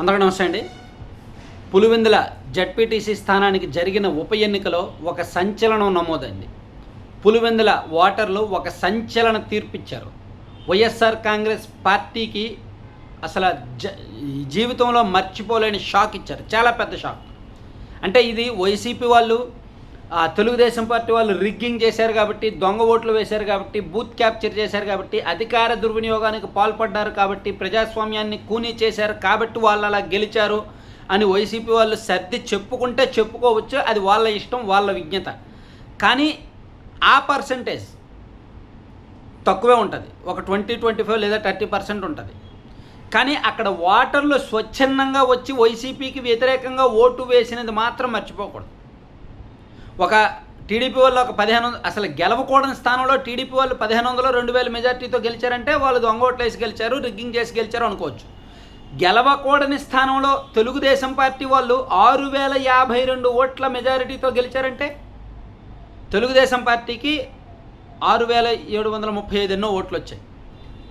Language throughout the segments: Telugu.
అందరికీ నమస్తే అండి. పులివెందుల జడ్పీటీసీ స్థానానికి జరిగిన ఉప ఎన్నికలో ఒక సంచలనం నమోదైంది. పులివెందుల ఓటర్లు ఒక సంచలన తీర్పిచ్చారు. వైఎస్ఆర్ కాంగ్రెస్ పార్టీకి అసలు జ జీవితంలో మర్చిపోలేని షాక్ ఇచ్చారు. చాలా పెద్ద షాక్. అంటే ఇది వైసీపీ వాళ్ళు తెలుగుదేశం పార్టీ వాళ్ళు రిగ్గింగ్ చేశారు కాబట్టి దొంగ ఓట్లు వేశారు కాబట్టి బూత్ క్యాప్చర్ చేశారు కాబట్టి అధికార దుర్వినియోగానికి పాల్పడ్డారు కాబట్టి ప్రజాస్వామ్యాన్ని కూనీ చేశారు కాబట్టి వాళ్ళు అలా గెలిచారు అని వైసీపీ వాళ్ళు సర్ది చెప్పుకుంటే చెప్పుకోవచ్చు. అది వాళ్ళ ఇష్టం వాళ్ళ విజ్ఞత. కానీ ఆ పర్సంటేజ్ తక్కువే ఉంటుంది. ఒక ట్వంటీ ట్వంటీ ఫైవ్ లేదా థర్టీ పర్సెంట్ ఉంటుంది. కానీ అక్కడ ఓటర్లు స్వచ్ఛందంగా వచ్చి వైసీపీకి వ్యతిరేకంగా ఓటు వేసినది మాత్రం మర్చిపోకూడదు. ఒక టీడీపీ వాళ్ళు ఒక పదిహేను అసలు గెలవకూడని స్థానంలో టీడీపీ వాళ్ళు పదిహేను వందలు రెండు వేల మెజార్టీతో గెలిచారంటే వాళ్ళు దొంగ ఓట్లు వేసి గెలిచారు రిగ్గింగ్ చేసి గెలిచారు అనుకోవచ్చు. గెలవకూడని స్థానంలో తెలుగుదేశం పార్టీ వాళ్ళు ఆరు వేల యాభై రెండు ఓట్ల మెజారిటీతో గెలిచారంటే తెలుగుదేశం పార్టీకి ఆరు వేల ఏడు వందల ముప్పై ఐదు ఎన్నో ఓట్లు వచ్చాయి.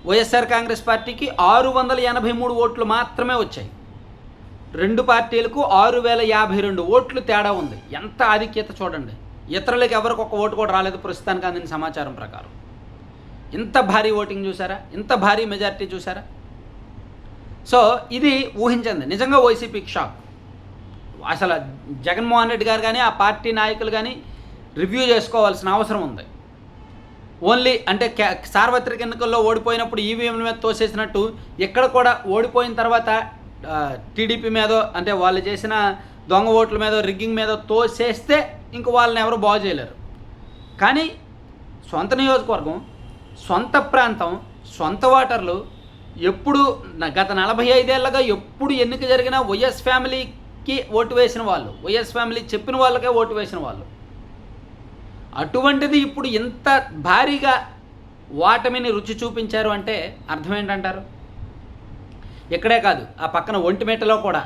వైఎస్ఆర్ కాంగ్రెస్ పార్టీకి ఆరు వందల ఎనభై మూడు ఓట్లు మాత్రమే వచ్చాయి. రెండు పార్టీలకు ఆరు వేల యాభై రెండు ఓట్లు తేడా ఉంది. ఎంత ఆధిక్యత చూడండి. ఇతరులకు ఎవరికి ఒక ఓటు కూడా రాలేదు ప్రస్తుతానికి అందిన సమాచారం ప్రకారం. ఇంత భారీ ఓటింగ్ చూసారా? ఇంత భారీ మెజారిటీ చూసారా? సో ఇది ఊహించండి. నిజంగా వైసీపీకి షాక్. అసలు జగన్మోహన్ రెడ్డి గారు కానీ ఆ పార్టీ నాయకులు కానీ రివ్యూ చేసుకోవాల్సిన అవసరం ఉంది. ఓన్లీ అంటే సార్వత్రిక ఎన్నికల్లో ఓడిపోయినప్పుడు ఈవీఎంల మీద తోసేసినట్టు ఇక్కడ కూడా ఓడిపోయిన తర్వాత టీడీపీ మీదో అంటే వాళ్ళు చేసిన దొంగ ఓట్ల మీద రిగ్గింగ్ మీద తోసేస్తే ఇంక వాళ్ళని ఎవరు బాగు చేయలేరు. కానీ సొంత నియోజకవర్గం సొంత ప్రాంతం సొంత ఓటర్లు ఎప్పుడు గత నలభై ఐదేళ్ళగా ఎప్పుడు ఎన్నిక జరిగినా వైఎస్ ఫ్యామిలీకి ఓటు వేసిన వాళ్ళు వైఎస్ ఫ్యామిలీ చెప్పిన వాళ్ళకే ఓటు వేసిన వాళ్ళు. అటువంటిది ఇప్పుడు ఇంత భారీగా ఓటమిని రుచి చూపించారు అంటే అర్థం ఏంటంటారు? ఇక్కడే కాదు ఆ పక్కన ఒంటిమిట్టలో కూడా.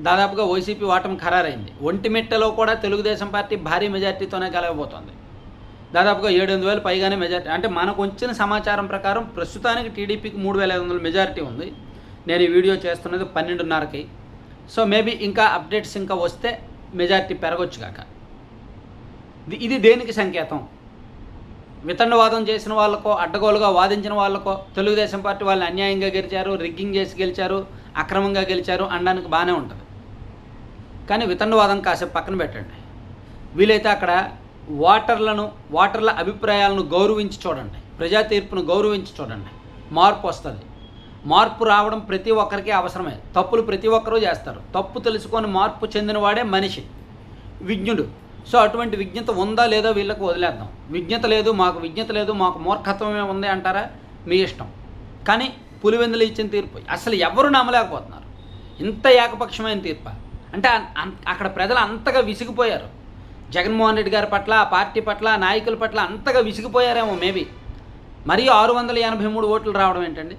దాదాపుగా వైసీపీ ఓటమి ఖరారైంది. ఒంటిమిట్టలో కూడా తెలుగుదేశం పార్టీ భారీ మెజార్టీతోనే గెలవబోతోంది. దాదాపుగా ఏడు ఎనిమిది వేలు పైగానే మెజార్టీ అంటే మనకు వచ్చిన సమాచారం ప్రకారం ప్రస్తుతానికి టీడీపీకి మూడు వేల ఐదు వందల మెజారిటీ ఉంది. నేను ఈ వీడియో చేస్తున్నది పన్నెండున్నరకి. సో మేబీ ఇంకా అప్డేట్స్ ఇంకా వస్తే మెజార్టీ పెరగొచ్చు కాక. ఇది దేనికి సంకేతం? వితండవాదం చేసిన వాళ్ళకో అడ్డగోలుగా వాదించిన వాళ్ళకో తెలుగుదేశం పార్టీ వాళ్ళు అన్యాయంగా గెలిచారు రిగ్గింగ్ చేసి గెలిచారు అక్రమంగా గెలిచారు అనడానికి బాగానే ఉంటుంది. కానీ వితండవాదం కాసేపు పక్కన పెట్టండి. వీలైతే అక్కడ ఓటర్లను ఓటర్ల అభిప్రాయాలను గౌరవించి చూడండి. ప్రజా తీర్పును గౌరవించి చూడండి. మార్పు వస్తుంది. మార్పు రావడం ప్రతి ఒక్కరికి అవసరమే. తప్పులు ప్రతి ఒక్కరూ చేస్తారు. తప్పు తెలుసుకొని మార్పు చెందినవాడే మనిషి. విజ్ఞుడు. సో అటువంటి విజ్ఞత ఉందా లేదో వీళ్ళకు వదిలేద్దాం. విజ్ఞత లేదు మాకు విజ్ఞత లేదు మాకు మూర్ఖత్వమే ఉంది అంటారా? మీ ఇష్టం. కానీ పులివెందులు ఇచ్చిన తీర్పు అసలు ఎవరు నమ్మలేకపోతున్నారు? ఇంత ఏకపక్షమైన తీర్పు? అంటే అక్కడ ప్రజలు అంతగా విసిగిపోయారు. జగన్మోహన్ రెడ్డి గారి పట్ల ఆ పార్టీ పట్ల నాయకుల పట్ల అంతగా విసిగిపోయారేమో మేబీ. మరియు ఆరు వందల ఎనభై మూడు ఓట్లు రావడం ఏంటండి?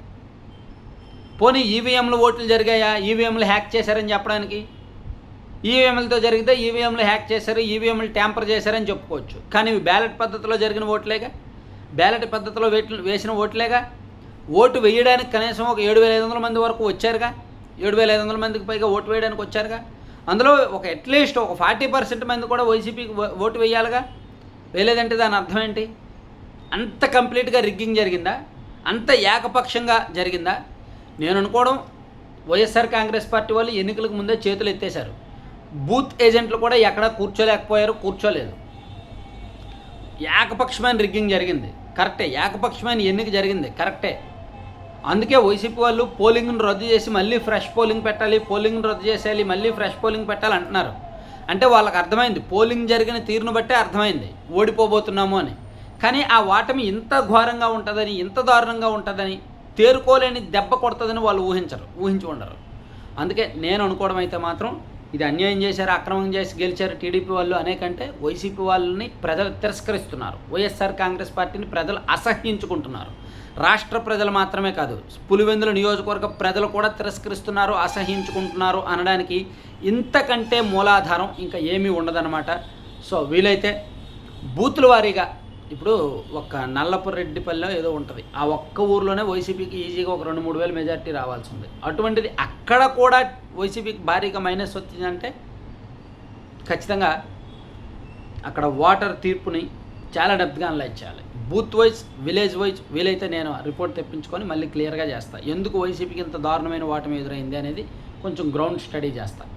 పోనీ ఈవీఎంలు ఓట్లు జరిగాయా? ఈవీఎంలు హ్యాక్ చేశారని చెప్పడానికి? ఈవీఎంలతో జరిగితే ఈవీఎంలు హ్యాక్ చేశారు ఈవీఎంలు ట్యాంపర్ చేశారని చెప్పుకోవచ్చు. కానీ ఇవి బ్యాలెట్ పద్ధతిలో జరిగిన ఓట్లేగా? బ్యాలెట్ పద్ధతిలో వేసిన ఓట్లేగా? ఓటు వేయడానికి కనీసం ఒక ఏడు వేల ఐదు వందల మంది వరకు వచ్చారుగా? ఏడు వేల ఐదు వందల మందికి పైగా ఓటు వేయడానికి వచ్చారుగా? అందులో ఒక అట్లీస్ట్ ఒక ఫార్టీ పర్సెంట్ మంది కూడా వైసీపీకి ఓటు వేయాలిగా? వేయలేదంటే దాని అర్థం ఏంటి? అంత కంప్లీట్గా రిగ్గింగ్ జరిగిందా? అంత ఏకపక్షంగా జరిగిందా? నేను అనుకోవడం వైఎస్ఆర్ కాంగ్రెస్ పార్టీ వాళ్ళు ఎన్నికలకు ముందే చేతులు ఎత్తేశారు. బూత్ ఏజెంట్లు కూడా ఎక్కడ కూర్చోలేకపోయారు కూర్చోలేదు. ఏకపక్షమైన రిగ్గింగ్ జరిగింది. కరెక్టే ఏకపక్షమైన ఎన్నిక జరిగింది. కరెక్టే. అందుకే వైసీపీ వాళ్ళు పోలింగ్ను రద్దు చేసి మళ్ళీ ఫ్రెష్ పోలింగ్ పెట్టాలి పోలింగ్ను రద్దు చేసేయాలి మళ్ళీ ఫ్రెష్ పోలింగ్ పెట్టాలి అంటున్నారు అంటే వాళ్ళకి అర్థమైంది పోలింగ్ జరిగిన తీరును బట్టే అర్థమైంది. ఓడిపోబోతున్నాము అని. కానీ ఆ ఓటమి ఇంత ఘోరంగా ఉంటుందని ఇంత దారుణంగా ఉంటుందని తేరుకోలేని దెబ్బ కొడుతుందని వాళ్ళు ఊహించరు ఊహించి ఉండరు. అందుకే నేను అనుకోవడం అయితే మాత్రం ఇది అన్యాయం చేశారు అక్రమం చేసి గెలిచారు టీడీపీ వాళ్ళు అనేకంటే వైసీపీ వాళ్ళని ప్రజలు తిరస్కరిస్తున్నారు. వైఎస్ఆర్ కాంగ్రెస్ పార్టీని ప్రజలు అసహ్యించుకుంటున్నారు. రాష్ట్ర ప్రజలు మాత్రమే కాదు పులివెందుల నియోజకవర్గ ప్రజలు కూడా తిరస్కరిస్తున్నారు అసహ్యించుకుంటున్నారు అనడానికి ఇంతకంటే మూలాధారం ఇంకా ఏమీ ఉండదన్నమాట. సో వీలైతే బూతుల వారీగా ఇప్పుడు ఒక నల్లపురెడ్డిపల్లిలో ఏదో ఉంటుంది. ఆ ఒక్క ఊర్లోనే వైసీపీకి ఈజీగా ఒక రెండు మూడు వేల మెజార్టీ రావాల్సి ఉంది అటువంటిది అక్కడ కూడా వైసీపీకి భారీగా మైనస్ వచ్చిందంటే ఖచ్చితంగా అక్కడ వాటర్ తీర్పుని చాలా డెప్త్గా అనలైజ్ చేయాలి. బూత్ వైజ్ విలేజ్ వైజ్ వీలైతే నేను రిపోర్ట్ తెప్పించుకొని మళ్ళీ క్లియర్గా చేస్తాను ఎందుకు వైసీపీకి ఇంత దారుణమైన వాటం ఎదురైంది అనేది కొంచెం గ్రౌండ్ స్టడీ చేస్తాను